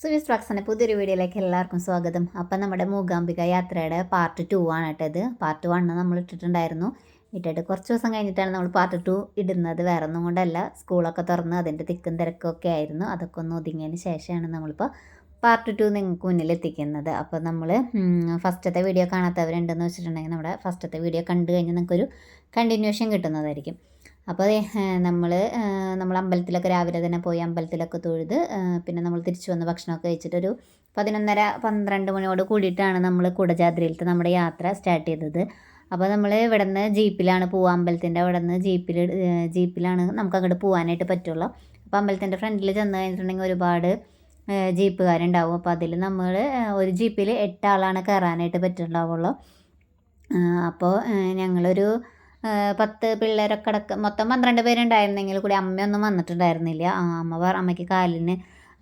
സുവിസ് ഫ്ലക്സിന്റെ പുതിയൊരു വീഡിയോയിലേക്ക് എല്ലാവർക്കും സ്വാഗതം. അപ്പം നമ്മുടെ മൂകാംബിക യാത്രയുടെ പാർട്ട് ടു ആണ് കേട്ടത് പാർട്ട് വണ്ണ് നമ്മൾ ഇട്ടിട്ടുണ്ടായിരുന്നു. ഇട്ടിട്ട് കുറച്ച് ദിവസം കഴിഞ്ഞിട്ടാണ് നമ്മൾ പാർട്ട് ടു ഇടുന്നത്. വേറെ ഒന്നും കൊണ്ടല്ല. സ്കൂളൊക്കെ തുറന്ന് അതിന്റെ തിക്കും തിരക്കൊക്കെ ആയിരുന്നു. അതൊക്കെ ഒന്ന് ഒതുങ്ങിയതിന് ശേഷമാണ് നമ്മളിപ്പോൾ പാർട്ട് ടു നിങ്ങൾക്ക് മുന്നിൽ എത്തിക്കുന്നത്. അപ്പോൾ നമ്മൾ ഫസ്റ്റത്തെ വീഡിയോ കാണാത്തവരുണ്ടെന്ന് വെച്ചിട്ടുണ്ടെങ്കിൽ നമ്മുടെ ഫസ്റ്റത്തെ വീഡിയോ കണ്ടു കഴിഞ്ഞാൽ നിങ്ങൾക്കൊരു കണ്ടിന്യൂഷൻ കിട്ടുന്നതായിരിക്കും. അപ്പോൾ നമ്മൾ നമ്മൾ അമ്പലത്തിലൊക്കെ രാവിലെ തന്നെ പോയി അമ്പലത്തിലൊക്കെ തൊഴുത് പിന്നെ നമ്മൾ തിരിച്ചു വന്ന് ഭക്ഷണമൊക്കെ കഴിച്ചിട്ടൊരു പതിനൊന്നര പന്ത്രണ്ട് മണിയോട് കൂടിയിട്ടാണ് നമ്മൾ കുടജാദ്രിയിലത്തെ നമ്മുടെ യാത്ര സ്റ്റാർട്ട് ചെയ്തത്. അപ്പോൾ നമ്മൾ ഇവിടെ നിന്ന് ജീപ്പിലാണ് പോവുക. അമ്പലത്തിന്റെ അവിടെ നിന്ന് ജീപ്പിൽ ജീപ്പിലാണ് നമുക്ക് അങ്ങോട്ട് പോകാനായിട്ട് പറ്റുള്ളൂ. അപ്പോൾ അമ്പലത്തിന്റെ ഫ്രണ്ടിൽ ചെന്ന് കഴിഞ്ഞിട്ടുണ്ടെങ്കിൽ ഒരുപാട് ജീപ്പുകാരുണ്ടാവും. അപ്പോൾ അതിൽ നമ്മൾ ഒരു ജീപ്പിൽ എട്ടാളാണ് കയറാനായിട്ട് പറ്റുന്നുണ്ടാവുള്ളൂ അപ്പോൾ ഞങ്ങളൊരു പത്ത് പിള്ളേരൊക്കെ അടക്കം മൊത്തം പന്ത്രണ്ട് പേരുണ്ടായിരുന്നെങ്കിൽ കൂടി അമ്മയൊന്നും വന്നിട്ടുണ്ടായിരുന്നില്ല. അമ്മ പറ അമ്മയ്ക്ക് കാലിന്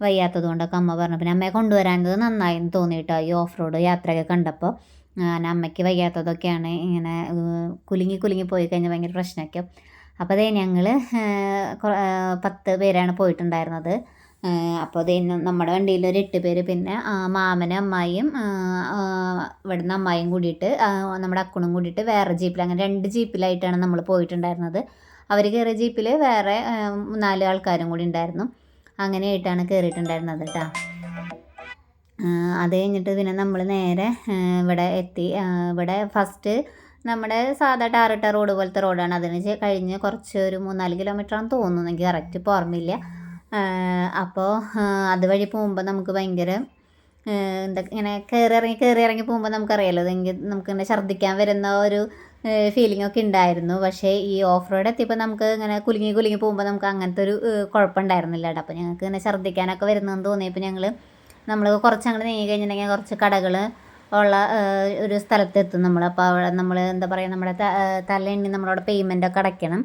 വയ്യാത്തത് കൊണ്ടൊക്കെ അമ്മ പറഞ്ഞു. പിന്നെ അമ്മയെ കൊണ്ടുവരാനത് നന്നായി എന്ന് തോന്നിയിട്ടോ ഈ ഓഫ് റോഡ് യാത്രയൊക്കെ കണ്ടപ്പോൾ. ഞാൻ അമ്മയ്ക്ക് വയ്യാത്തതൊക്കെയാണ് ഇങ്ങനെ കുലുങ്ങി കുലുങ്ങി പോയി കഴിഞ്ഞാൽ ഭയങ്കര പ്രശ്നമൊക്കെ. അപ്പോൾ അതേ ഞങ്ങൾ പത്ത് പേരാണ് പോയിട്ടുണ്ടായിരുന്നത്. അപ്പോൾ അത് നമ്മുടെ വണ്ടിയിൽ ഒരു എട്ട് പേര്. പിന്നെ മാമനും അമ്മായിയും ഇവിടുന്ന് അമ്മായിയും കൂടിയിട്ട് നമ്മുടെ അക്കുണും കൂടിയിട്ട് വേറെ ജീപ്പിൽ അങ്ങനെ രണ്ട് ജീപ്പിലായിട്ടാണ് നമ്മൾ പോയിട്ടുണ്ടായിരുന്നത്. അവർ കയറിയ ജീപ്പിൽ വേറെ നാല് ആൾക്കാരും കൂടി ഉണ്ടായിരുന്നു. അങ്ങനെയായിട്ടാണ് കയറിയിട്ടുണ്ടായിരുന്നത് കേട്ടോ അത് കഴിഞ്ഞിട്ട് പിന്നെ നമ്മൾ നേരെ ഇവിടെ എത്തി. ഇവിടെ ഫസ്റ്റ് നമ്മുടെ സാധാ ടാറിട്ട റോഡ് പോലത്തെ റോഡാണ്. അതിന് കഴിഞ്ഞ് കുറച്ച് ഒരു മൂന്നാൽ കിലോമീറ്റർ ആണെന്ന് തോന്നുന്നു. എനിക്ക് കറക്റ്റ് ഓർമ്മയില്ല. അപ്പോൾ അതുവഴി പോകുമ്പോൾ നമുക്ക് ഭയങ്കര എന്താ ഇങ്ങനെ കയറി ഇറങ്ങി കയറി ഇറങ്ങി പോകുമ്പോൾ നമുക്കറിയാലോ അതെങ്കിൽ നമുക്കിങ്ങനെ ഛർദ്ദിക്കാൻ വരുന്ന ഒരു ഫീലിംഗ് ഒക്കെ ഉണ്ടായിരുന്നു. പക്ഷേ ഈ ഓഫ് റോഡ് എത്തിയപ്പോൾ നമുക്ക് ഇങ്ങനെ കുലുങ്ങി കുലുങ്ങി പോകുമ്പോൾ നമുക്ക് അങ്ങനത്തെ ഒരു കുഴപ്പമുണ്ടായിരുന്നില്ല കേട്ടോ. അപ്പോൾ ഞങ്ങൾക്ക് ഇങ്ങനെ ഛർദ്ദിക്കാനൊക്കെ വരുന്നതെന്ന് തോന്നിയപ്പോൾ ഞങ്ങൾ നമ്മൾ കുറച്ച് അങ്ങോട്ട് നീങ്ങി കഴിഞ്ഞിട്ടുണ്ടെങ്കിൽ കുറച്ച് കടകൾ ഉള്ള ഒരു സ്ഥലത്തെത്തും നമ്മൾ അപ്പോൾ അവിടെ നമ്മൾ എന്താ പറയുക നമ്മുടെ തലയെണ്ണി നമ്മളവിടെ പേയ്മെന്റ് ഒക്കെ അടയ്ക്കണം.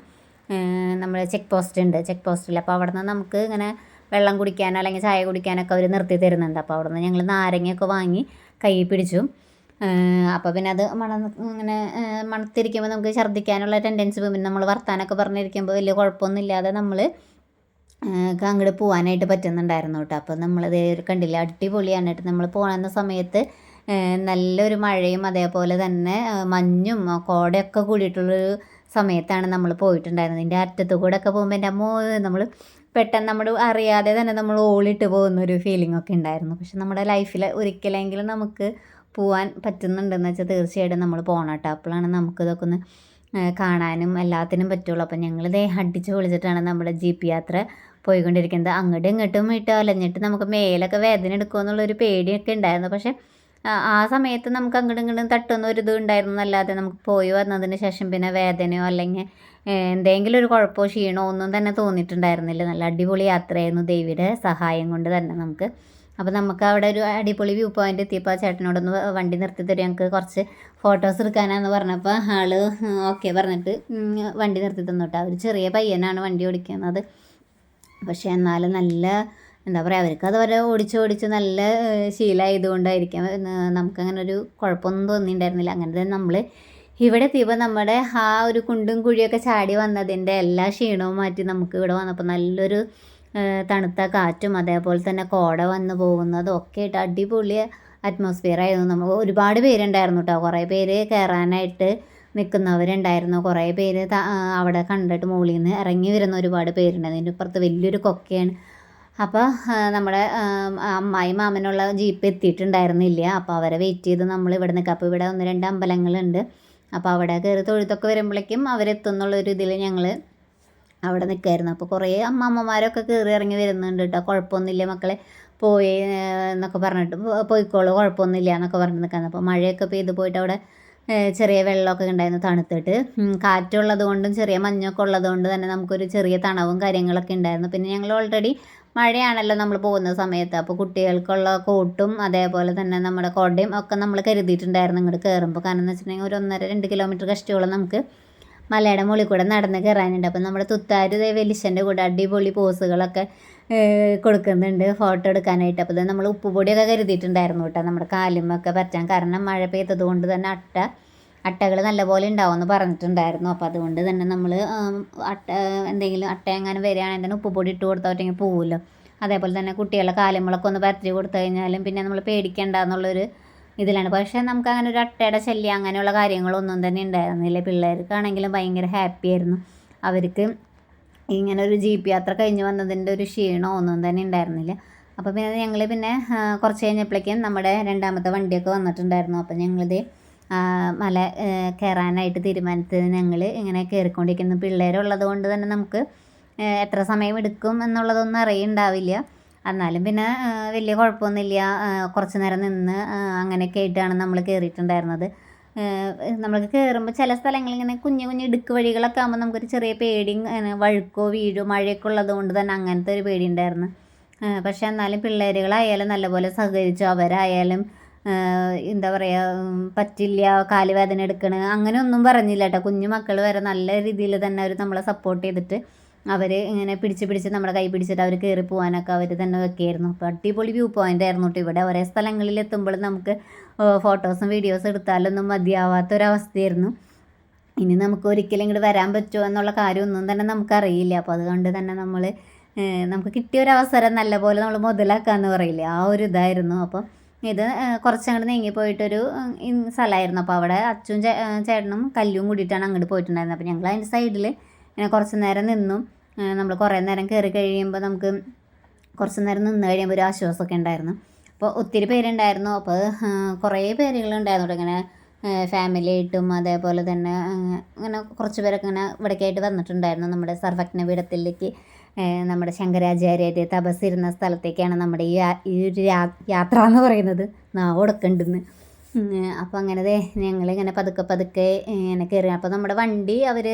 നമ്മൾ ചെക്ക് പോസ്റ്റ് ഉണ്ട് ചെക്ക് പോസ്റ്റിൽ. അപ്പോൾ അവിടെ നിന്ന് നമുക്ക് ഇങ്ങനെ വെള്ളം കുടിക്കാനോ അല്ലെങ്കിൽ ചായ കുടിക്കാനൊക്കെ അവർ നിർത്തി തരുന്നുണ്ട്. അപ്പോൾ അവിടെ നിന്ന് ഞങ്ങൾ നാരങ്ങയൊക്കെ വാങ്ങി കൈ പിടിച്ചു. അപ്പോൾ പിന്നെ അത് മണ ഇങ്ങനെ മണത്തിരിക്കുമ്പോൾ നമുക്ക് ഛർദ്ദിക്കാനുള്ള ടെൻഡൻസി പിന്നെ നമ്മൾ വർത്താനൊക്കെ പറഞ്ഞിരിക്കുമ്പോൾ വലിയ കുഴപ്പമൊന്നുമില്ലാതെ നമ്മൾ അങ്ങോട്ട് പോകാനായിട്ട് പറ്റുന്നുണ്ടായിരുന്നു കേട്ടോ. അപ്പോൾ നമ്മളത് കണ്ടില്ല അടിപൊളിയാണ് കേട്ടോ നമ്മൾ പോകുന്ന സമയത്ത് നല്ലൊരു മഴയും അതേപോലെ തന്നെ മഞ്ഞും കോടയൊക്കെ കൂടിയിട്ടുള്ളൊരു സമയത്താണ് നമ്മൾ പോയിട്ടുണ്ടായിരുന്നത്. ഇതിന്റെ അറ്റത്ത് കൂടെ ഒക്കെ പോകുമ്പോൾ എന്റെ അമ്മോ നമ്മൾ പെട്ടെന്ന് നമ്മൾ അറിയാതെ തന്നെ നമ്മൾ ഓളിട്ട് പോകുന്ന ഒരു ഫീലിംഗ് ഒക്കെ ഉണ്ടായിരുന്നു. പക്ഷെ നമ്മുടെ ലൈഫിൽ ഒരിക്കലെങ്കിലും നമുക്ക് പോകാൻ പറ്റുന്നുണ്ടെന്ന് വെച്ചാൽ തീർച്ചയായിട്ടും നമ്മൾ പോകണം കേട്ടോ. അപ്പോഴാണ് നമുക്കിതൊക്കെ ഒന്ന് കാണാനും എല്ലാത്തിനും പറ്റുള്ളൂ. അപ്പം ഞങ്ങൾ ദേ അടിച്ച് പൊളിച്ചിട്ടാണ് നമ്മുടെ ജീപ്പ് യാത്ര പോയിക്കൊണ്ടിരിക്കുന്നത്. അങ്ങോട്ടും ഇങ്ങോട്ടും ഇട്ട് അലഞ്ഞിട്ട് നമുക്ക് മേലൊക്കെ വേദന എടുക്കുമെന്നുള്ളൊരു പേടിയൊക്കെ ഉണ്ടായിരുന്നു. പക്ഷേ ആ- സമയത്ത് നമുക്ക് അങ്ങോട്ടും ഇങ്ങോട്ടും തട്ടുന്ന ഒരു ഇത് ഉണ്ടായിരുന്നു. അല്ലാതെ നമുക്ക് പോയി വന്നതിന് ശേഷം പിന്നെ വേദനയോ അല്ലെങ്കിൽ എന്തെങ്കിലും ഒരു കുഴപ്പമോ ക്ഷീണോ ഒന്നും തന്നെ തോന്നിയിട്ടുണ്ടായിരുന്നില്ല. നല്ല അടിപൊളി യാത്രയായിരുന്നു. ദേവിയുടെ സഹായം കൊണ്ട് തന്നെ നമുക്ക്. അപ്പോൾ നമുക്ക് അവിടെ ഒരു അടിപൊളി വ്യൂ പോയിന്റ് എത്തിയപ്പോൾ ചേട്ടനോടൊന്ന് വണ്ടി നിർത്തി തരും. ഞങ്ങൾക്ക് കുറച്ച് ഫോട്ടോസ് എടുക്കാനാന്ന് പറഞ്ഞപ്പോൾ ആൾ ഓക്കെ പറഞ്ഞിട്ട് വണ്ടി നിർത്തി തന്നു കേട്ടോ ഒരു ചെറിയ പയ്യനാണ് വണ്ടി ഓടിക്കുന്നത്. പക്ഷേ എന്നാലും നല്ല എന്താ പറയുക അവർക്ക് അത് വരെ ഓടിച്ച് ഓടിച്ച് നല്ല ശീലമായതുകൊണ്ടായിരിക്കാം നമുക്കങ്ങനെ ഒരു കുഴപ്പമൊന്നും തോന്നിയിട്ടുണ്ടായിരുന്നില്ല. അങ്ങനെ നമ്മൾ ഇവിടെ എത്തിയപ്പോൾ നമ്മുടെ ആ ഒരു കുണ്ടും കുഴിയൊക്കെ ചാടി വന്നതിന്റെ എല്ലാ ക്ഷീണവും മാറ്റി നമുക്ക് ഇവിടെ വന്നപ്പോൾ നല്ലൊരു തണുത്ത കാറ്റും അതേപോലെ തന്നെ കോട വന്ന് പോകുന്നതും ഒക്കെ ആയിട്ട് അടിപൊളി അറ്റ്മോസ്ഫിയർ ആയിരുന്നു. നമുക്ക് ഒരുപാട് പേരുണ്ടായിരുന്നു കേട്ടോ കുറേ പേര് കയറാനായിട്ട് നിൽക്കുന്നവരുണ്ടായിരുന്നു കുറേ പേര് അവിടെ കണ്ടിട്ട് മുകളിൽ നിന്ന് ഇറങ്ങി വരുന്ന ഒരുപാട് പേരുണ്ടായിരുന്നു അതിന്റെ ഇപ്പുറത്ത് വലിയൊരു കൊക്കയാണ്. അപ്പോൾ നമ്മുടെ അമ്മായി മാമനുള്ള ജീപ്പ് എത്തിയിട്ടുണ്ടായിരുന്നില്ല. അപ്പോൾ അവരെ വെയിറ്റ് ചെയ്ത് നമ്മൾ ഇവിടെ നിൽക്കുക അപ്പോൾ ഇവിടെ ഒന്ന് രണ്ട് അമ്പലങ്ങളുണ്ട്. അപ്പോൾ അവിടെ കയറി തൊഴുത്തൊക്കെ വരുമ്പോഴേക്കും അവരെത്തുന്നുള്ളൊരു ഇതിൽ ഞങ്ങൾ അവിടെ നിൽക്കായിരുന്നു അപ്പോൾ കുറേ അമ്മമ്മമാരൊക്കെ കയറി ഇറങ്ങി വരുന്നുണ്ട് കേട്ടോ കുഴപ്പമൊന്നുമില്ല മക്കളെ. പോയി എന്നൊക്കെ പറഞ്ഞിട്ട് പോയിക്കോളൂ കുഴപ്പമൊന്നുമില്ല എന്നൊക്കെ പറഞ്ഞിട്ട് നിൽക്കുന്നത് അപ്പോൾ മഴയൊക്കെ പെയ്ത് പോയിട്ട് അവിടെ ചെറിയ വെള്ളമൊക്കെ ഉണ്ടായിരുന്നു തണുത്തിട്ട്. കാറ്റുള്ളത് കൊണ്ടും ചെറിയ മഞ്ഞൊക്കെ ഉള്ളത് കൊണ്ട് തന്നെ നമുക്കൊരു ചെറിയ തണവും കാര്യങ്ങളൊക്കെ ഉണ്ടായിരുന്നു. പിന്നെ ഞങ്ങൾ ഓൾറെഡി മഴയാണല്ലോ നമ്മൾ പോകുന്ന സമയത്ത്. അപ്പോൾ കുട്ടികൾക്കുള്ള കോട്ടും അതേപോലെ തന്നെ നമ്മുടെ കൊടയും ഒക്കെ നമ്മൾ കരുതിയിട്ടുണ്ടായിരുന്നു ഇങ്ങോട്ട് കയറുമ്പോൾ കാരണം എന്ന് വെച്ചിട്ടുണ്ടെങ്കിൽ ഒരു ഒന്നര രണ്ട് കിലോമീറ്റർ കഷ്ടിയോളം നമുക്ക് മലയുടെ മുകളിൽ കൂടെ നടന്ന് കയറാനുണ്ട് അപ്പം നമ്മുടെ തുത്താര് വെലിശന്റെ കൂടെ അടിപൊളി പോസുകളൊക്കെ കൊടുക്കുന്നുണ്ട് ഫോട്ടോ എടുക്കാനായിട്ട്. അപ്പോൾ നമ്മൾ ഉപ്പുപൊടിയൊക്കെ കരുതിയിട്ടുണ്ടായിരുന്നു കേട്ടോ നമ്മുടെ കാലുമൊക്കെ പറ്റാൻ കാരണം മഴ പെയ്തത് കൊണ്ട് തന്നെ അട്ട അട്ടകൾ നല്ലപോലെ ഉണ്ടാവുമെന്ന് പറഞ്ഞിട്ടുണ്ടായിരുന്നു. അപ്പോൾ അതുകൊണ്ട് തന്നെ നമ്മൾ അട്ട എന്തെങ്കിലും അട്ട എങ്ങനെ വരികയാണെങ്കിൽ തന്നെ ഉപ്പുപൊടി ഇട്ട് കൊടുത്താൽ ഒറ്റ പോവുമല്ലോ അതേപോലെ തന്നെ കുട്ടികളെ കാലുമ്പളൊക്കെ ഒന്ന് പരത്തി കൊടുത്തു കഴിഞ്ഞാലും പിന്നെ നമ്മൾ പേടിക്കേണ്ട എന്നുള്ളൊരു ഇതിലാണ്. പക്ഷേ നമുക്ക് അങ്ങനെ ഒരു അട്ടയുടെ ശല്യം അങ്ങനെയുള്ള കാര്യങ്ങളൊന്നും തന്നെ ഉണ്ടായിരുന്നില്ല. പിള്ളേർക്കാണെങ്കിലും ഭയങ്കര ഹാപ്പി ആയിരുന്നു. അവർക്ക് ഇങ്ങനെ ഒരു ജീപ്പ് യാത്ര കഴിഞ്ഞ് വന്നതിന്റെ ഒരു ക്ഷീണമോ ഒന്നും തന്നെ ഉണ്ടായിരുന്നില്ല. അപ്പോൾ പിന്നെ ഞങ്ങൾ പിന്നെ കുറച്ച് കഴിഞ്ഞപ്പോഴേക്കും നമ്മുടെ രണ്ടാമത്തെ വണ്ടിയൊക്കെ വന്നിട്ടുണ്ടായിരുന്നു. അപ്പോൾ ഞങ്ങളിത് മല കയറാനായിട്ട് തീരുമാനിച്ചത് ഞങ്ങൾ ഇങ്ങനെ കയറിക്കൊണ്ടിരിക്കുന്നു പിള്ളേരുള്ളത് കൊണ്ട് തന്നെ നമുക്ക് എത്ര സമയം എടുക്കും എന്നുള്ളതൊന്നും അറിയുണ്ടാവില്ല. എന്നാലും പിന്നെ വലിയ കുഴപ്പമൊന്നുമില്ല. കുറച്ച് നേരം നിന്ന് അങ്ങനെയൊക്കെ ആയിട്ടാണ് നമ്മൾ കയറിയിട്ടുണ്ടായിരുന്നത് നമ്മൾക്ക് കയറുമ്പോൾ ചില സ്ഥലങ്ങളിൽ ഇങ്ങനെ കുഞ്ഞു കുഞ്ഞു ഇടുക്ക് വഴികളൊക്കെ ആകുമ്പോൾ നമുക്കൊരു ചെറിയ പേടിയും വഴുക്കോ വീഴോ മഴയൊക്കെ ഉള്ളത് കൊണ്ട് തന്നെ അങ്ങനത്തെ ഒരു പേടി ഉണ്ടായിരുന്നു. പക്ഷെ എന്നാലും പിള്ളേരുകളായാലും നല്ലപോലെ സഹകരിച്ചു. അവരായാലും എന്താ പറയുക പറ്റില്ല കാലുവേദന എടുക്കണ അങ്ങനെ ഒന്നും പറഞ്ഞില്ല കേട്ടോ. കുഞ്ഞു മക്കൾ വരെ നല്ല രീതിയിൽ തന്നെ അവർ നമ്മളെ സപ്പോർട്ട് ചെയ്തിട്ട് അവർ ഇങ്ങനെ പിടിച്ച് പിടിച്ച് നമ്മുടെ കൈ പിടിച്ചിട്ട് അവർ കയറി പോകാനൊക്കെ അവർ തന്നെ വെക്കുകയായിരുന്നു അപ്പോൾ അടിപൊളി വ്യൂ പോയിന്റ് ആയിരുന്നു കേട്ടോ ഇവിടെ. ഒരേ സ്ഥലങ്ങളിൽ എത്തുമ്പോൾ നമുക്ക് ഫോട്ടോസും വീഡിയോസും എടുത്താലൊന്നും മതിയാവാത്തൊരവസ്ഥയായിരുന്നു ഇനി നമുക്ക് ഒരിക്കലും ഇങ്ങോട്ട് വരാൻ പറ്റുമോ എന്നുള്ള കാര്യമൊന്നും തന്നെ നമുക്കറിയില്ല. അപ്പോൾ അതുകൊണ്ട് തന്നെ നമ്മൾ നമുക്ക് കിട്ടിയ ഒരു അവസരം നല്ലപോലെ നമ്മൾ മുതലാക്കാമെന്ന് പറയില്ലേ? ആ ഒരു ഇതായിരുന്നു. അപ്പം ഇത് കുറച്ചങ്ങോട്ട് നീങ്ങി പോയിട്ടൊരു സ്ഥലമായിരുന്നു. അപ്പോൾ അവിടെ അച്ഛനും ചേട്ടനും കല്ലും കൂടിയിട്ടാണ് അങ്ങോട്ട് പോയിട്ടുണ്ടായിരുന്നത്. അപ്പോൾ ഞങ്ങൾ അതിന്റെ സൈഡിൽ ഇങ്ങനെ കുറച്ച് നേരം നിന്നു. നമ്മൾ കുറേ നേരം കയറി കഴിയുമ്പോൾ നമുക്ക് കുറച്ച് നേരം നിന്ന് കഴിയുമ്പോൾ ഒരു ആശ്വാസമൊക്കെ ഉണ്ടായിരുന്നു. അപ്പോൾ ഒത്തിരി പേരുണ്ടായിരുന്നു. അപ്പോൾ കുറേ പേരുകളുണ്ടായിരുന്നു ഇങ്ങനെ ഫാമിലി ആയിട്ടും അതേപോലെ തന്നെ അങ്ങനെ കുറച്ച് പേരൊക്കെ ഇങ്ങനെ ഇവിടേക്കായിട്ട് വന്നിട്ടുണ്ടായിരുന്നു നമ്മുടെ സർവജ്ഞ പീഠത്തിലേക്ക്. നമ്മുടെ ശങ്കരാചാര്യർ തപസ്സിരുന്ന സ്ഥലത്തേക്കാണ് നമ്മുടെ ഈ ഈ ഒരു യാത്ര എന്ന് പറയുന്നത്. നാവൊടക്കുണ്ടെന്ന്. അപ്പോൾ അങ്ങനെ ഞങ്ങളിങ്ങനെ പതുക്കെ പതുക്കെ ഇങ്ങനെ കയറി അപ്പോൾ നമ്മുടെ വണ്ടി അവർ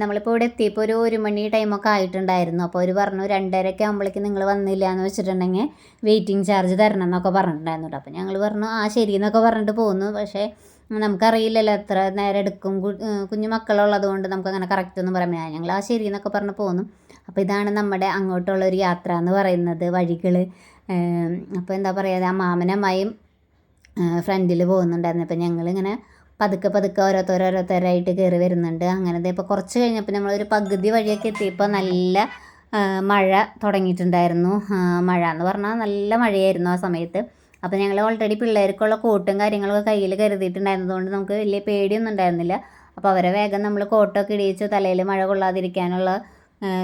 നമ്മളിപ്പോൾ ഇവിടെ എത്തിയപ്പോൾ ഒരു ഒരു മണി ടൈമൊക്കെ ആയിട്ടുണ്ടായിരുന്നു. അപ്പോൾ അവർ പറഞ്ഞു രണ്ടരയൊക്കെ ആകുമ്പോഴേക്കും നിങ്ങൾ വന്നില്ല എന്ന് വെച്ചിട്ടുണ്ടെങ്കിൽ വെയിറ്റിംഗ് ചാർജ് തരണം എന്നൊക്കെ പറഞ്ഞിട്ടുണ്ടായിരുന്നു അപ്പോൾ ഞങ്ങൾ പറഞ്ഞു ആ ശരി എന്നൊക്കെ പറഞ്ഞിട്ട് പോകുന്നു പക്ഷേ നമുക്കറിയില്ലല്ലോ എത്ര നേരം എടുക്കും. കുഞ്ഞു മക്കളുള്ളത് കൊണ്ട് നമുക്കങ്ങനെ കറക്റ്റ് ഒന്നും പറയാൻ ഞങ്ങൾ ആ ശരി എന്നൊക്കെ പറഞ്ഞ് പോന്നു. അപ്പോൾ ഇതാണ് നമ്മുടെ അങ്ങോട്ടുള്ള ഒരു യാത്ര എന്ന് പറയുന്നത് വഴികൾ അപ്പോൾ എന്താ പറയുക മാമനമ്മയും ഫ്രണ്ടിൽ പോകുന്നുണ്ടായിരുന്നു. അപ്പോൾ ഞങ്ങളിങ്ങനെ പതുക്കെ പതുക്കെ ഓരോരുത്തരോരോരുത്തരായിട്ട് കയറി വരുന്നുണ്ട്. അങ്ങനെ ഇപ്പോൾ കുറച്ച് കഴിഞ്ഞപ്പോൾ നമ്മളൊരു പകുതി വഴിയൊക്കെ എത്തിയപ്പോൾ നല്ല മഴ തുടങ്ങിയിട്ടുണ്ടായിരുന്നു. മഴ എന്ന് പറഞ്ഞാൽ നല്ല മഴയായിരുന്നു ആ സമയത്ത്. അപ്പോൾ ഞങ്ങൾ ഓൾറെഡി പിള്ളേർക്കുള്ള കോട്ടും കാര്യങ്ങളൊക്കെ കയ്യിൽ കരുതിയിട്ടുണ്ടായിരുന്നതുകൊണ്ട് നമുക്ക് വലിയ പേടിയൊന്നും ഉണ്ടായിരുന്നില്ല. അപ്പോൾ അവരെ വേഗം നമ്മൾ കോട്ടൊക്കെ ഇടിയിച്ച് തലയിൽ മഴ കൊള്ളാതിരിക്കാനുള്ള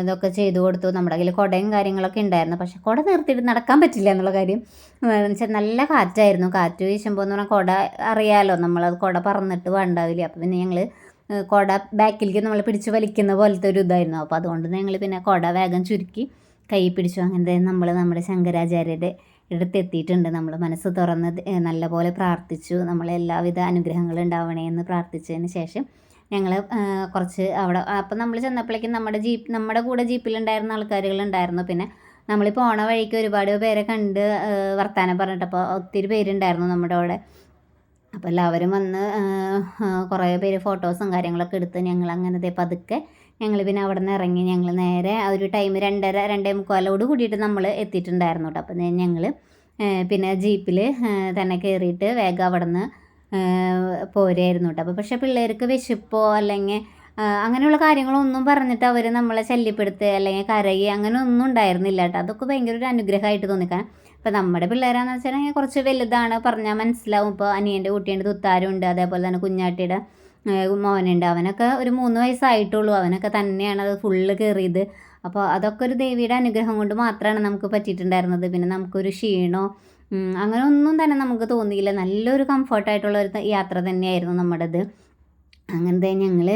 ഇതൊക്കെ ചെയ്തു കൊടുത്തു. നമ്മുടെ കയ്യിൽ കുടയും കാര്യങ്ങളൊക്കെ ഉണ്ടായിരുന്നു. പക്ഷേ കുട നിർത്തിയിട്ട് നടക്കാൻ പറ്റില്ല എന്നുള്ള കാര്യം. വെച്ചാൽ നല്ല കാറ്റായിരുന്നു. കാറ്റ് വീശുമ്പോൾ എന്ന് പറഞ്ഞാൽ കുട അറിയാമല്ലോ നമ്മളത് കുട പറന്നിട്ട് വേണ്ടാവില്ല. അപ്പോൾ പിന്നെ ഞങ്ങൾ കുട ബാക്കിലേക്ക് നമ്മൾ പിടിച്ച് വലിക്കുന്ന പോലത്തെ ഒരു ഇതായിരുന്നു. അപ്പോൾ അതുകൊണ്ട് ഞങ്ങൾ പിന്നെ കുട വേഗം ചുരുക്കി കൈ പിടിച്ചു. അങ്ങനെ നമ്മൾ നമ്മുടെ ശങ്കരാചാര്യരുടെ അടുത്തെത്തിയിട്ടുണ്ട്. നമ്മൾ മനസ്സ് തുറന്ന് നല്ലപോലെ പ്രാർത്ഥിച്ചു. നമ്മളെല്ലാവിധ അനുഗ്രഹങ്ങളും ഉണ്ടാവണേ എന്ന് പ്രാർത്ഥിച്ചതിന് ശേഷം ഞങ്ങൾ കുറച്ച് അവിടെ അപ്പം നമ്മൾ ചെന്നപ്പോഴേക്കും നമ്മുടെ ജീപ്പ് നമ്മുടെ കൂടെ ജീപ്പിലുണ്ടായിരുന്ന ആൾക്കാരുകളുണ്ടായിരുന്നു. പിന്നെ നമ്മൾ പോണ വഴിക്ക് ഒരുപാട് പേരെ കണ്ട് വർത്തമാനം പറഞ്ഞിട്ടപ്പോൾ ഒത്തിരി പേരുണ്ടായിരുന്നു നമ്മുടെ അവിടെ. അപ്പോൾ എല്ലാവരും വന്ന് കുറേ പേര് ഫോട്ടോസും കാര്യങ്ങളൊക്കെ എടുത്ത് ഞങ്ങൾ അങ്ങനെ പതുക്കെ ഞങ്ങൾ പിന്നെ അവിടെ നിന്ന് ഇറങ്ങി ഞങ്ങൾ നേരെ ആ ഒരു ടൈം രണ്ടര രണ്ടേ മുക്കാലോട് കൂടിയിട്ട് നമ്മൾ എത്തിയിട്ടുണ്ടായിരുന്നു കേട്ടോ അപ്പോൾ ഞങ്ങൾ പിന്നെ ജീപ്പിൽ തന്നെ കയറിയിട്ട് വേഗം അവിടെ നിന്ന് പോരായിരുന്നു കേട്ടോ അപ്പോൾ പക്ഷേ പിള്ളേർക്ക് വിശപ്പോ അല്ലെങ്കിൽ അങ്ങനെയുള്ള കാര്യങ്ങളൊന്നും പറഞ്ഞിട്ട് അവർ നമ്മളെ ശല്യപ്പെടുത്തുക അല്ലെങ്കിൽ കരയുക അങ്ങനെ ഒന്നും ഉണ്ടായിരുന്നില്ല കേട്ടോ അതൊക്കെ ഭയങ്കര ഒരു അനുഗ്രഹമായിട്ട് തോന്നിക്കാൻ ഇപ്പം നമ്മുടെ പിള്ളേരാന്ന് വെച്ചിട്ടുണ്ടെങ്കിൽ കുറച്ച് വലുതാണ് പറഞ്ഞാൽ മനസ്സിലാവും. ഇപ്പോൾ അനിയന്റെ കുട്ടീന്റെ തുത്താരുണ്ട്. അതേപോലെ തന്നെ കുഞ്ഞാട്ടിയുടെ മോനുണ്ട്. അവനൊക്കെ ഒരു മൂന്ന് വയസ്സായിട്ടുള്ളൂ. അവനൊക്കെ തന്നെയാണ് അത് ഫുള്ള് കയറിയത്. അപ്പോൾ അതൊക്കെ ഒരു ദേവിയുടെ അനുഗ്രഹം കൊണ്ട് മാത്രമാണ് നമുക്ക് പറ്റിയിട്ടുണ്ടായിരുന്നത്. പിന്നെ നമുക്കൊരു ക്ഷീണോ അങ്ങനെ ഒന്നും തന്നെ നമുക്ക് തോന്നിയില്ല. നല്ലൊരു കംഫർട്ടായിട്ടുള്ള ഒരു യാത്ര തന്നെയായിരുന്നു നമ്മുടേത്. അങ്ങനത്തെ ഞങ്ങൾ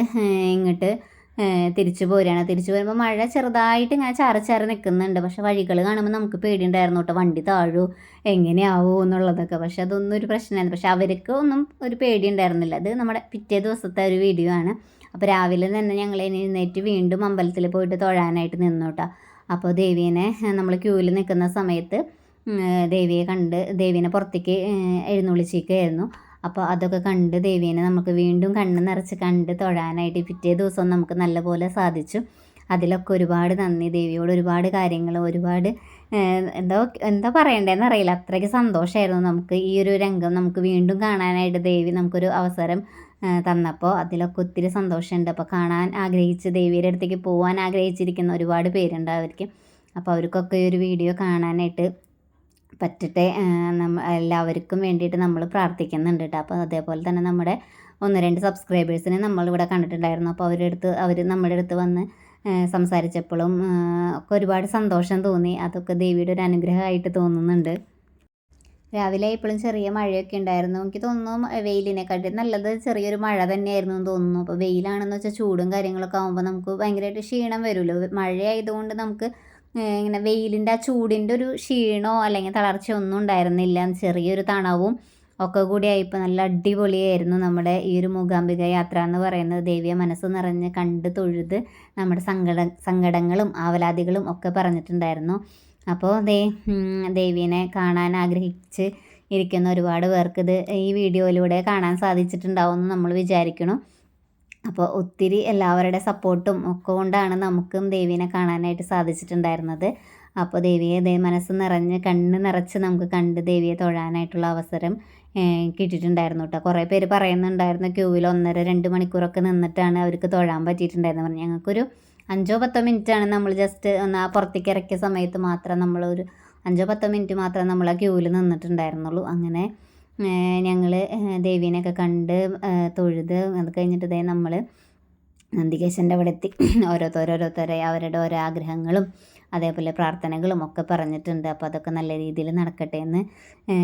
ഇങ്ങോട്ട് തിരിച്ചു പോരുകയാണ് തിരിച്ചു വരുമ്പോൾ മഴ ചെറുതായിട്ട് ഇങ്ങനെ ചാറി ചാറി നിൽക്കുന്നുണ്ട് പക്ഷെ വഴികൾ കാണുമ്പോൾ നമുക്ക് പേടിയുണ്ടായിരുന്നു. കേട്ടോ വണ്ടി താഴൂ. എങ്ങനെയാവോ? എന്നുള്ളതൊക്കെ. പക്ഷെ അതൊന്നും ഒരു പ്രശ്നമായിരുന്നു. പക്ഷെ അവർക്ക് ഒന്നും ഒരു പേടി ഉണ്ടായിരുന്നില്ല അത് നമ്മുടെ പിറ്റേ ദിവസത്തെ ഒരു വീഡിയോ ആണ്. അപ്പോൾ രാവിലെ തന്നെ ഞങ്ങൾ എഴുന്നേറ്റ് വീണ്ടും അമ്പലത്തിൽ പോയിട്ട് തൊഴാനായിട്ട് നിന്നു കേട്ടോ അപ്പോൾ ദേവീനെ നമ്മൾ ക്യൂവിൽ നിൽക്കുന്ന സമയത്ത് ദേവിയെ കണ്ട് ദേവീനെ പുറത്തേക്ക് എഴുന്നള്ളിച്ചിരിക്കുകയായിരുന്നു. അപ്പോൾ അതൊക്കെ കണ്ട് ദേവീനെ നമുക്ക് വീണ്ടും കണ്ണ് നിറച്ച് കണ്ട് തൊഴാനായിട്ട് പിറ്റേ ദിവസം നമുക്ക് നല്ലപോലെ സാധിച്ചു. അതിലൊക്കെ ഒരുപാട് നന്ദി. ദേവിയോട് ഒരുപാട് കാര്യങ്ങൾ ഒരുപാട് എന്തോ എന്താ പറയണ്ടേന്ന് അറിയില്ല. അത്രയ്ക്ക് സന്തോഷമായിരുന്നു നമുക്ക് ഈ ഒരു രംഗം നമുക്ക് വീണ്ടും കാണാനായിട്ട് ദേവി നമുക്കൊരു അവസരം തന്നപ്പോൾ അതിലൊക്കെ ഒത്തിരി സന്തോഷമുണ്ട്. അപ്പോൾ കാണാൻ ആഗ്രഹിച്ച് ദേവിയുടെ അടുത്തേക്ക് പോകാൻ ആഗ്രഹിച്ചിരിക്കുന്ന ഒരുപാട് പേരുണ്ട് അവർക്ക്. അപ്പോൾ അവർക്കൊക്കെ ഒരു വീഡിയോ കാണാനായിട്ട് പറ്റട്ടെ നമ്മ എല്ലാവർക്കും വേണ്ടിയിട്ട് നമ്മൾ പ്രാർത്ഥിക്കുന്നുണ്ട് കേട്ടോ അപ്പോൾ അതേപോലെ തന്നെ നമ്മുടെ ഒന്ന് രണ്ട് സബ്സ്ക്രൈബേഴ്സിനെ നമ്മളിവിടെ കണ്ടിട്ടുണ്ടായിരുന്നു. അപ്പോൾ അവരുടെ അടുത്ത് അവർ നമ്മുടെ അടുത്ത് വന്ന് സംസാരിച്ചപ്പോഴും ഒക്കെ ഒരുപാട് സന്തോഷം തോന്നി. അതൊക്കെ ദേവിയുടെ ഒരു അനുഗ്രഹമായിട്ട് തോന്നുന്നുണ്ട്. രാവിലെ ആയപ്പോഴും ചെറിയ മഴയൊക്കെ ഉണ്ടായിരുന്നു. എനിക്ക് തോന്നുന്നു വെയിലിനെക്കാട്ടി നല്ലത് ചെറിയൊരു മഴ തന്നെയായിരുന്നു എന്ന് തോന്നുന്നു. അപ്പോൾ വെയിലാണെന്ന് വെച്ചാൽ ചൂടും കാര്യങ്ങളൊക്കെ ആകുമ്പോൾ നമുക്ക് ഭയങ്കരമായിട്ട് ക്ഷീണം വരുമല്ലോ മഴയായതുകൊണ്ട് നമുക്ക് ഇങ്ങനെ വെയിലിന്റെ ആ ചൂടിന്റെ ഒരു ക്ഷീണോ അല്ലെങ്കിൽ തളർച്ച ഒന്നും ഉണ്ടായിരുന്നില്ല. ചെറിയൊരു തണവും ഒക്കെ കൂടിയായി ഇപ്പോൾ നല്ല അടിപൊളിയായിരുന്നു നമ്മുടെ ഈ ഒരു മൂകാംബിക യാത്ര എന്ന് പറയുന്നത്. ദേവിയെ മനസ്സ് നിറഞ്ഞ് കണ്ട് തൊഴുത് നമ്മുടെ സങ്കട സങ്കടങ്ങളും ആവലാതികളും ഒക്കെ പറഞ്ഞിട്ടുണ്ടായിരുന്നു. അപ്പോൾ ദേ ദേവിയെ കാണാൻ ആഗ്രഹിച്ച് ഇരിക്കുന്ന ഒരുപാട് പേർക്ക് ഇത് ഈ വീഡിയോയിലൂടെ കാണാൻ സാധിച്ചിട്ടുണ്ടാവും എന്ന് നമ്മൾ വിചാരിക്കണം അപ്പോൾ ഒത്തിരി എല്ലാവരുടെ സപ്പോർട്ടും ഒക്കെ കൊണ്ടാണ് നമുക്കും ദേവീനെ കാണാനായിട്ട് സാധിച്ചിട്ടുണ്ടായിരുന്നത്. അപ്പോൾ ദേവിയെ ദേ മനസ്സ് നിറഞ്ഞ് കണ്ണ് നിറച്ച് നമുക്ക് കണ്ട് ദേവിയെ തൊഴാനായിട്ടുള്ള അവസരം കിട്ടിയിട്ടുണ്ടായിരുന്നു കേട്ടോ. കുറേ പേര് പറയുന്നുണ്ടായിരുന്നു ക്യൂവിൽ ഒന്നര രണ്ട് മണിക്കൂറൊക്കെ നിന്നിട്ടാണ് അവർക്ക് തൊഴാൻ പറ്റിയിട്ടുണ്ടായിരുന്നു പറഞ്ഞു ഞങ്ങൾക്കൊരു അഞ്ചോ പത്തോ മിനിറ്റാണ് നമ്മൾ ജസ്റ്റ് ഒന്ന് ആ പുറത്തേക്ക് ഇറക്കിയ സമയത്ത് മാത്രം നമ്മളൊരു അഞ്ചോ പത്തോ മിനിറ്റ് മാത്രം നമ്മൾ ആ ക്യൂവിൽ നിന്നിട്ടുണ്ടായിരുന്നുള്ളൂ. അങ്ങനെ ഞങ്ങൾ ദേവീനെയൊക്കെ കണ്ട് തൊഴുത് അത് കഴിഞ്ഞിട്ട് ഇതേ നമ്മൾ നന്ദികേശന്റെ അവിടെ എത്തി ഓരോരുത്തരോരോരുത്തരെ അവരുടെ ഓരോ ആഗ്രഹങ്ങളും അതേപോലെ പ്രാർത്ഥനകളും ഒക്കെ പറഞ്ഞിട്ടുണ്ട്. അപ്പോൾ അതൊക്കെ നല്ല രീതിയിൽ നടക്കട്ടെ എന്ന്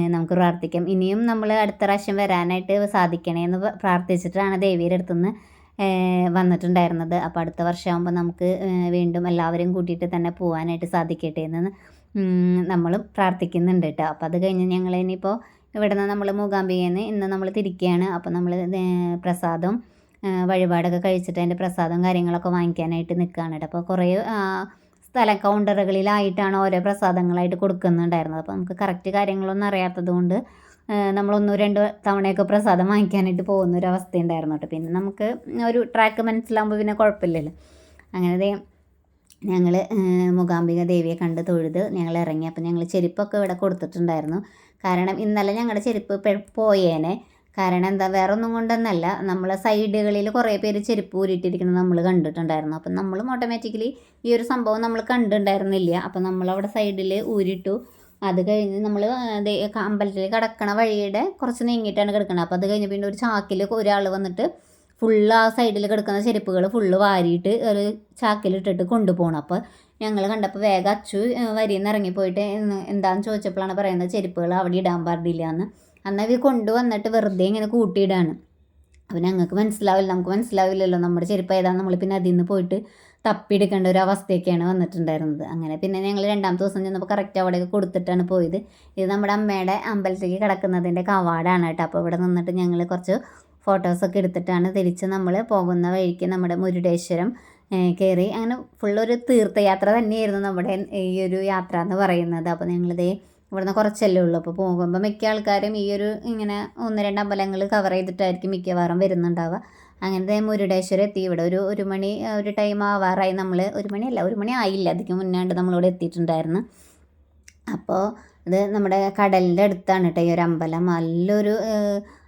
നമുക്ക് പ്രാർത്ഥിക്കാം. ഇനിയും നമ്മൾ അടുത്ത പ്രാവശ്യം വരാനായിട്ട് സാധിക്കണേ എന്ന് പ്രാർത്ഥിച്ചിട്ടാണ് ദേവിയുടെ അടുത്തുനിന്ന് വന്നിട്ടുണ്ടായിരുന്നത്. അപ്പോൾ അടുത്ത വർഷമാകുമ്പോൾ നമുക്ക് വീണ്ടും എല്ലാവരും കൂട്ടിയിട്ട് തന്നെ പോകാനായിട്ട് സാധിക്കട്ടെ എന്ന് നമ്മളും പ്രാർത്ഥിക്കുന്നുണ്ട് കേട്ടോ. അപ്പോൾ അത് കഴിഞ്ഞ് ഞങ്ങൾ ഇനിയിപ്പോൾ ഇവിടെ നിന്ന് നമ്മൾ മൂകാംബികയിൽ ഇന്ന് നമ്മൾ തിരിക്കുകയാണ് അപ്പോൾ നമ്മൾ പ്രസാദം വഴിപാടൊക്കെ കഴിച്ചിട്ട് അതിന്റെ പ്രസാദം കാര്യങ്ങളൊക്കെ വാങ്ങിക്കാനായിട്ട് നിൽക്കുകയാണ് കേട്ടോ. അപ്പോൾ കുറേ സ്ഥല കൗണ്ടറുകളിലായിട്ടാണ് ഓരോ പ്രസാദങ്ങളായിട്ട് കൊടുക്കുന്നുണ്ടായിരുന്നത്. അപ്പോൾ നമുക്ക് കറക്റ്റ് കാര്യങ്ങളൊന്നും അറിയാത്തത് കൊണ്ട് നമ്മളൊന്നോ രണ്ടോ തവണയൊക്കെ പ്രസാദം വാങ്ങിക്കാനായിട്ട് പോകുന്ന ഒരു അവസ്ഥ ഉണ്ടായിരുന്നു കേട്ടോ. പിന്നെ നമുക്ക് ഒരു ട്രാക്ക് മനസ്സിലാകുമ്പോൾ പിന്നെ കുഴപ്പമില്ലല്ലോ അങ്ങനെ ഞങ്ങൾ മൂകാംബിക ദേവിയെ കണ്ട് തൊഴുത് ഞങ്ങൾ ഇറങ്ങി. അപ്പോൾ ഞങ്ങൾ ചെരുപ്പൊക്കെ ഇവിടെ കൊടുത്തിട്ടുണ്ടായിരുന്നു. കാരണം ഇന്നലെ ഞങ്ങളുടെ ചെരുപ്പ് പോയേനെ. കാരണം എന്താ വേറെ ഒന്നും കൊണ്ടൊന്നല്ല. നമ്മളെ സൈഡുകളിൽ കുറേ പേര് ചെരുപ്പ് ഊരിയിട്ടിരിക്കുന്നത് നമ്മൾ കണ്ടിട്ടുണ്ടായിരുന്നു. അപ്പം നമ്മളും ഓട്ടോമാറ്റിക്കലി ഈ ഒരു സംഭവം നമ്മൾ കണ്ടിട്ടുണ്ടായിരുന്നില്ല. അപ്പം നമ്മളവിടെ സൈഡിൽ ഊരിട്ടു. അത് കഴിഞ്ഞ് നമ്മൾ അമ്പലത്തിൽ കിടക്കണ വഴിയുടെ കുറച്ച് നീങ്ങിയിട്ടാണ് കിടക്കുന്നത് അപ്പോൾ അത് കഴിഞ്ഞ് പിന്നെ ഒരു ചാക്കിൽ ഒരാൾ വന്നിട്ട് ഫുള്ള് ആ സൈഡിൽ കിടക്കുന്ന ചെരുപ്പുകൾ ഫുള്ള് വാരിയിട്ട് ഒരു ചാക്കിലിട്ടിട്ട് കൊണ്ടുപോകണം അപ്പോൾ ഞങ്ങൾ കണ്ടപ്പോൾ വേഗം അച്ചു വരിയിൽ നിന്ന് ഇറങ്ങിപ്പോയിട്ട് എന്താണെന്ന് ചോദിച്ചപ്പോഴാണ് പറയുന്നത് ചെരുപ്പുകൾ അവിടെ ഇടാൻ പാടില്ല എന്ന് അന്ന് കൊണ്ടുവന്നിട്ട് വെറുതെ ഇങ്ങനെ കൂട്ടിയിടാണ്. അപ്പോൾ ഞങ്ങൾക്ക് മനസ്സിലാവില്ല നമുക്ക് മനസ്സിലാവില്ലല്ലോ നമ്മുടെ ചെരുപ്പ് ഏതാണ് നമ്മൾ പിന്നെ അതിൽ നിന്ന് പോയിട്ട് തപ്പിയെടുക്കേണ്ട ഒരു അവസ്ഥയൊക്കെയാണ് വന്നിട്ടുണ്ടായിരുന്നത്. അങ്ങനെ പിന്നെ ഞങ്ങൾ രണ്ടാമത്തെ ദിവസം ചെന്നപ്പോൾ കറക്റ്റ് അവിടെയൊക്കെ കൊടുത്തിട്ടാണ് പോയത്. ഇത് നമ്മുടെ അമ്മയുടെ അമ്പലത്തിലേക്ക് കിടക്കുന്നതിന്റെ കവാടാണ് കേട്ടോ. അപ്പോൾ ഇവിടെ നിന്നിട്ട് ഞങ്ങൾ കുറച്ച് ഫോട്ടോസൊക്കെ എടുത്തിട്ടാണ് തിരിച്ച് നമ്മൾ പോകുന്ന വഴിക്ക് നമ്മുടെ മുരുടേശ്വരം കയറി അങ്ങനെ ഫുള്ളൊരു തീർത്ഥയാത്ര തന്നെയായിരുന്നു നമ്മുടെ ഈ ഒരു യാത്ര എന്ന് പറയുന്നത്. അപ്പോൾ ഞങ്ങളിതേ ഇവിടുന്ന് കുറച്ചല്ലേ ഉള്ളൂ. അപ്പോൾ പോകുമ്പോൾ മിക്ക ആൾക്കാരും ഈ ഒരു ഇങ്ങനെ ഒന്ന് രണ്ട് അമ്പലങ്ങൾ കവർ ചെയ്തിട്ടായിരിക്കും മിക്കവാറും വരുന്നുണ്ടാവുക. അങ്ങനത്തെ മുരുടേശ്വരം എത്തി. ഇവിടെ ഒരു ഒരു മണി ഒരു ടൈം ആവാറായി. നമ്മൾ ഒരു മണിയല്ല ഒരു മണി ആയില്ല. അതിക്ക് മുന്നാണ്ട് നമ്മളിവിടെ എത്തിയിട്ടുണ്ടായിരുന്നു. അപ്പോൾ ഇത് നമ്മുടെ കടലിന്റെ അടുത്താണ് കേട്ടോ ഈ ഒരു അമ്പലം. നല്ലൊരു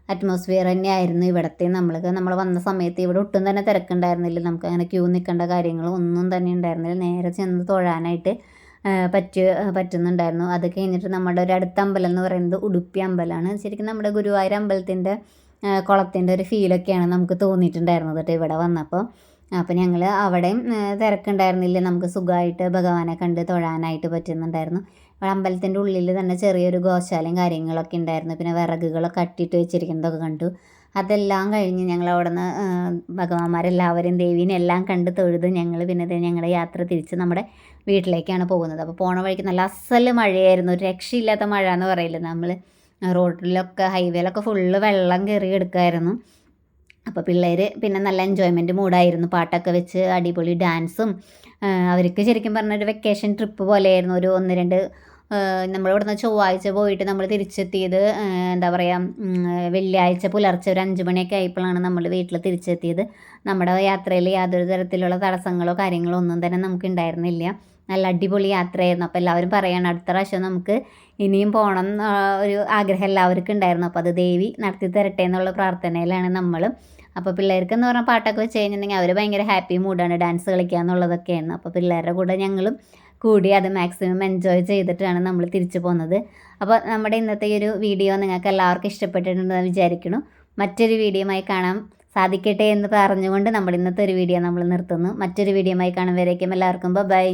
അറ്റ്മോസ്ഫിയർ തന്നെയായിരുന്നു ഇവിടത്തെ. നമ്മൾക്ക് നമ്മൾ വന്ന സമയത്ത് ഇവിടെ ഒട്ടും തന്നെ തിരക്കുണ്ടായിരുന്നില്ല. നമുക്ക് അങ്ങനെ ക്യൂ നിൽക്കേണ്ട കാര്യങ്ങൾ ഒന്നും തന്നെ ഉണ്ടായിരുന്നില്ല. നേരെ ചെന്ന് തൊഴാനായിട്ട് പറ്റ പറ്റുന്നുണ്ടായിരുന്നു. അത് കഴിഞ്ഞിട്ട് നമ്മുടെ ഒരു അടുത്ത അമ്പലം എന്ന് പറയുന്നത് ഉടുപ്പി അമ്പലമാണ്. ശരിക്കും നമ്മുടെ ഗുരുവായൂർ അമ്പലത്തിന്റെ കുളത്തിന്റെ ഒരു ഫീലൊക്കെയാണ് നമുക്ക് തോന്നിയിട്ടുണ്ടായിരുന്നത് കേട്ടോ ഇവിടെ വന്നപ്പോൾ. അപ്പോൾ ഞങ്ങൾ അവിടെയും തിരക്കുണ്ടായിരുന്നില്ല. നമുക്ക് സുഖമായിട്ട് ഭഗവാനെ കണ്ട് തൊഴാനായിട്ട് പറ്റുന്നുണ്ടായിരുന്നു. അവിടെ അമ്പലത്തിന്റെ ഉള്ളിൽ തന്നെ ചെറിയൊരു ഗോശാലയും കാര്യങ്ങളൊക്കെ ഉണ്ടായിരുന്നു. പിന്നെ വിറകുകളൊക്കെ കട്ടിയിട്ട് വെച്ചിരിക്കുന്നതൊക്കെ കണ്ടു. അതെല്ലാം കഴിഞ്ഞ് ഞങ്ങൾ അവിടെ നിന്ന് ഭഗവാന്മാരെല്ലാവരെയും ദേവീനെ എല്ലാം കണ്ട് തൊഴുത് ഞങ്ങൾ പിന്നെ ഞങ്ങളുടെ യാത്ര തിരിച്ച് നമ്മുടെ വീട്ടിലേക്കാണ് പോകുന്നത്. അപ്പോൾ പോണ വഴിക്ക് നല്ല അസൽ മഴയായിരുന്നു. ഒരു രക്ഷയില്ലാത്ത മഴ എന്ന് പറയില്ല നമ്മൾ റോഡിലൊക്കെ ഹൈവേയിലൊക്കെ ഫുള്ള് വെള്ളം കയറി എടുക്കുമായിരുന്നു അപ്പോൾ പിള്ളേർ പിന്നെ നല്ല എൻജോയ്മെന്റ് മൂഡായിരുന്നു. പാട്ടൊക്കെ വെച്ച് അടിപൊളി ഡാൻസും അവർക്ക് ശരിക്കും പറഞ്ഞൊരു വെക്കേഷൻ ട്രിപ്പ് പോലെയായിരുന്നു. ഒരു ഒന്ന് രണ്ട് നമ്മളിവിടുന്ന് ചൊവ്വാഴ്ച പോയിട്ട് നമ്മൾ തിരിച്ചെത്തിയത് എന്താ പറയുക വെള്ളിയാഴ്ച പുലർച്ചെ ഒരു അഞ്ച് മണിയൊക്കെ ആയപ്പോഴാണ് നമ്മൾ വീട്ടിൽ തിരിച്ചെത്തിയത്. നമ്മുടെ യാത്രയിൽ യാതൊരു തരത്തിലുള്ള തടസ്സങ്ങളോ കാര്യങ്ങളോ ഒന്നും തന്നെ നമുക്ക് ഉണ്ടായിരുന്നില്ല നല്ല അടിപൊളി യാത്രയായിരുന്നു. അപ്പോൾ എല്ലാവരും പറയണം അടുത്ത പ്രാവശ്യം നമുക്ക് ഇനിയും പോകണം ഒരു ആഗ്രഹം എല്ലാവർക്കും ഉണ്ടായിരുന്നു. അപ്പോൾ അത് ദേവി നടത്തി തരട്ടെ എന്നുള്ള പ്രാർത്ഥനയിലാണ് നമ്മളും. അപ്പോൾ പിള്ളേർക്ക് എന്ന് പറഞ്ഞാൽ പാട്ടൊക്കെ വെച്ച് കഴിഞ്ഞിട്ടുണ്ടെങ്കിൽ അവർ ഭയങ്കര ഹാപ്പി മൂഡാണ് ഡാൻസ് കളിക്കുക എന്നുള്ളതൊക്കെയാണ്. അപ്പോൾ പിള്ളേരുടെ കൂടെ ഞങ്ങളും കൂടി അത് മാക്സിമം എൻജോയ് ചെയ്തിട്ടാണ് നമ്മൾ തിരിച്ചു പോകുന്നത് അപ്പോൾ നമ്മുടെ ഇന്നത്തെ ഒരു വീഡിയോ നിങ്ങൾക്ക് എല്ലാവർക്കും ഇഷ്ടപ്പെട്ടിട്ടുണ്ടെന്ന് വിചാരിക്കുന്നു. മറ്റൊരു വീഡിയോയുമായി കാണാം. സാധിക്കട്ടെ എന്ന് പറഞ്ഞുകൊണ്ട് നമ്മൾ ഇന്നത്തെ ഒരു വീഡിയോ നമ്മൾ നിർത്തുന്നു. മറ്റൊരു വീഡിയോയുമായി കാണാൻ വരേക്കും എല്ലാവർക്കും ബൈ